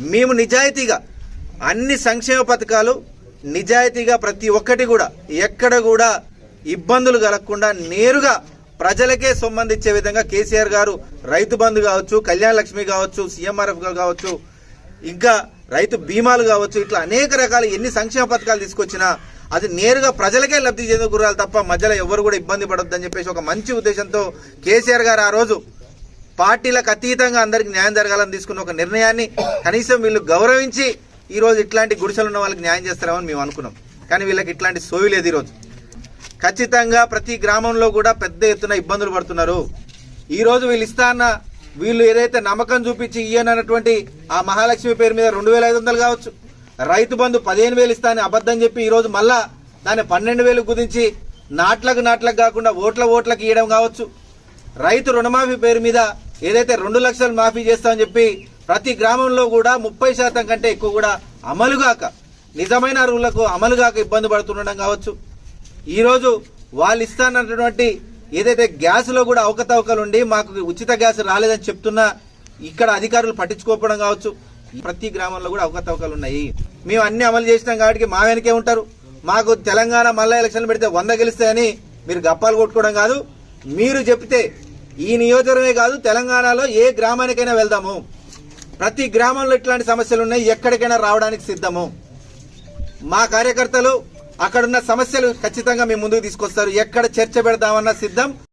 మేము నిజాయితీగా అన్ని సంక్షేమ పథకాలు నిజాయితీగా ప్రతి ఒక్కటి కూడా ఎక్కడ కూడా ఇబ్బందులు కలగకుండా నేరుగా ప్రజలకే సంబంధించే విధంగా కేసీఆర్ గారు రైతు బంధు కావచ్చు కళ్యాణ లక్ష్మి కావచ్చు సీఎంఆర్ఎఫ్ కావచ్చు ఇంకా రైతు బీమాలు కావచ్చు ఇట్లా అనేక రకాల ఎన్ని సంక్షేమ పథకాలు తీసుకొచ్చినా అది నేరుగా ప్రజలకే లబ్ధి చేకూరాలి తప్ప మధ్యలో ఎవరు కూడా ఇబ్బంది పడొద్దని చెప్పేసి ఒక మంచి ఉద్దేశంతో కేసీఆర్ గారు ఆ రోజు పార్టీలకు అతీతంగా అందరికి న్యాయం జరగాలని తీసుకున్న ఒక నిర్ణయాన్ని కనీసం వీళ్ళు గౌరవించి ఈరోజు ఇట్లాంటి గుడిసెలు ఉన్న వాళ్ళకి న్యాయం చేస్తారేమని మేము అనుకున్నాం. కానీ వీళ్ళకి ఇట్లాంటి సోయి లేదు ఈరోజు ఖచ్చితంగా ప్రతి గ్రామంలో కూడా పెద్ద ఎత్తున ఇబ్బందులు పడుతున్నారు. ఈ రోజు వీళ్ళు ఇస్తా అన్న వీళ్ళు ఏదైతే నమ్మకం చూపించి ఇయ్యనన్నటువంటి ఆ మహాలక్ష్మి పేరు మీద రెండు వేల ఐదు వందలు కావచ్చు రైతు బంధు పదిహేను వేలు ఇస్తా అని అబద్ధం చెప్పి ఈరోజు మళ్ళా దాన్ని పన్నెండు వేలు కుదించి నాట్లకు నాట్లకు కాకుండా ఓట్ల ఓట్లకు ఇవ్వడం కావచ్చు. రైతు రుణమాఫీ పేరు మీద ఏదైతే రెండు లక్షలు మాఫీ చేస్తామని చెప్పి ప్రతి గ్రామంలో కూడా ముప్పై శాతం కంటే ఎక్కువ కూడా అమలుగాక నిజమైన అరువులకు అమలుగాక ఇబ్బంది పడుతుండడం కావచ్చు. ఈరోజు వాళ్ళు ఇస్తానన్నటువంటి ఏదైతే గ్యాస్లో కూడా అవకతవకలు ఉండి మాకు ఉచిత గ్యాస్ రాలేదని చెప్తున్నా ఇక్కడ అధికారులు పట్టించుకోకపోవడం కావచ్చు. ప్రతి గ్రామంలో కూడా అవకతవకలు ఉన్నాయి. మేము అన్ని అమలు చేసినాం కాబట్టి మా వెనకే ఉంటారు. మాకు తెలంగాణ మళ్ళా ఎలక్షన్లు పెడితే వంద గెలుస్తాయని మీరు గప్పాలు కొట్టుకోవడం కాదు. మీరు చెప్తే ఈ నియోజకవర్గమే కాదు తెలంగాణలో ఏ గ్రామానికైనా వెళ్దాము. ప్రతి గ్రామంలో ఇట్లాంటి సమస్యలు ఉన్నాయి ఎక్కడికైనా రావడానికి సిద్ధము. మా కార్యకర్తలు అక్కడున్న సమస్యలు ఖచ్చితంగా మేము ముందుకు తీసుకొస్తారు. ఎక్కడ చర్చ పెడదామన్నా సిద్ధం.